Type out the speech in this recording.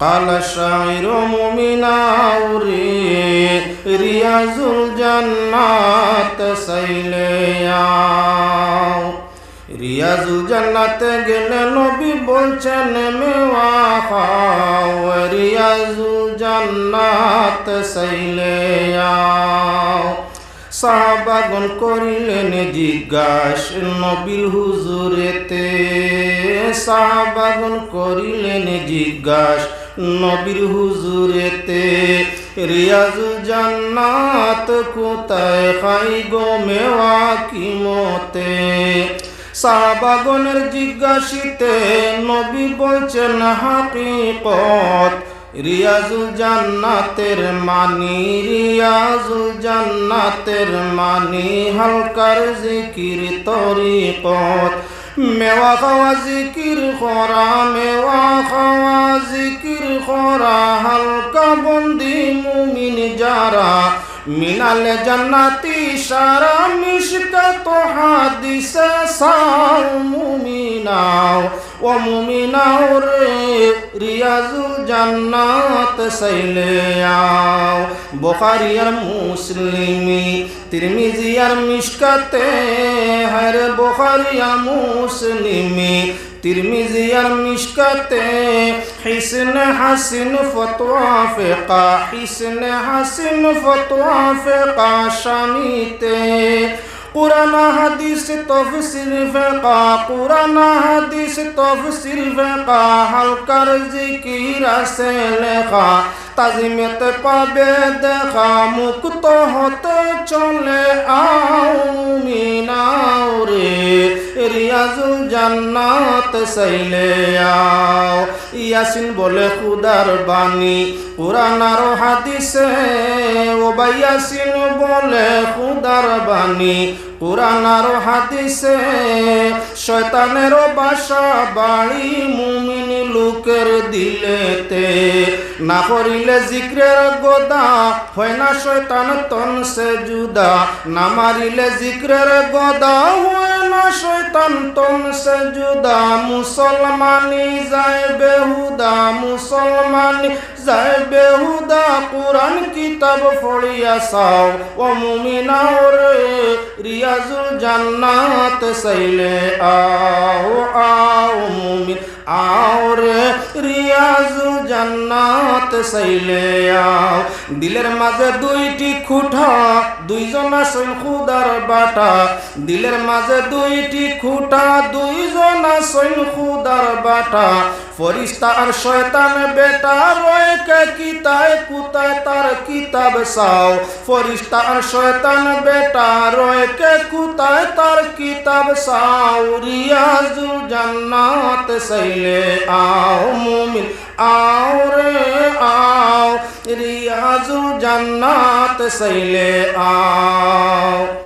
قال الشاعر مؤمنا أوري رياض الجنات سيليا রিয়াজুল জান্নাতে গেলে নবী বলছেন মেওয়া খাও রিয়াজুল জান্নাত সাইলে আও সাহাবাগন করিলেন জিজ্ঞাস নবীর হুজুরেতে সাহাবাগন করিলেন জিজ্ঞাস নবীর হুজুরেতে রিয়াজুল জান্নাত কোথায় খাই গো মেওয়া কি মতে? সাহাবাগনের জিজ্ঞাসিতে নবী বলছেন, হাকিকত রিয়াজুল জান্নাতের মানি রিয়াজুল জান্নাতের মানি, হালকার জিকির তরিকত। মেওয়া খাওয়া জিকির খরা মেওয়া খাওয়া জিকির খরা হালকা বন্দি মুমিন যারা মিনালে জান্নাতি সারা মিশকাত হাদিসে সাও মুমিনাও ও জান্নাত সাইলে আও। বুখারী আর মুসলিমি, তিরমিজি আর মিশকাতে হর বুখারী আর মুসলিমি, তিরমিজি আর মিশকাতে, হিসন হাসিন ফতোয়া ফিকা, হিসন হাসিন ফতোয়া ফিকা শামিতে কোরআন হাদিস তফসির ফিকা কোরআন হাদিস তফসির ফিকা হালকার জিকির আছে লেখা তাজিমেতে পাবে দেখা মুক্ত হতে চলে আও মিনাও রে রিয়াজুল জান্নাত সাইলে আও ইয়াসিন বলে খুদার বাণী কোরআন আর হাদিসে ও ইয়াসিন বলে খুদার বাণী কোরআন আর হাদিসে শয়তানেরও বাসা বাড়ি মুমিন লোকের দিলেতে। না করিলে জিক্রের গোদা, হয় না শয়তান তন সে জুদা। না মারিলে জিক্রের গোদা, হয় না শয়তান তন সে জুদা। মুসলমানি যায় বেহুদা মুসলমানি যায় বেহুদা। কোরআন কিতাব ফড়িয়া সাও, ও মুমিনাও রে রিয়াজুল জান্নাত সাইলে আও আও মুমিন। আও রিয়াজ জান্নাত সাইলে আও। দিলের মাঝে দুইটি খুঁটা দুইজন আসল খুদার বাটা। দিলের মাঝে দুইটি খুঁটা, দুইজন আসল খুদার বাটা। ফরিস্তা আর শয়তান বেটা রয়ে কিতায়, কুতায় তার কিতাব সাও ফরিস্তা আর শয়তান বেটা রয়ে কুতায় তার কিতাব সাও রিয়াজুল জান্নাত সাইলে আও মুমিন, আও রে জান্নাত সাইলে আও।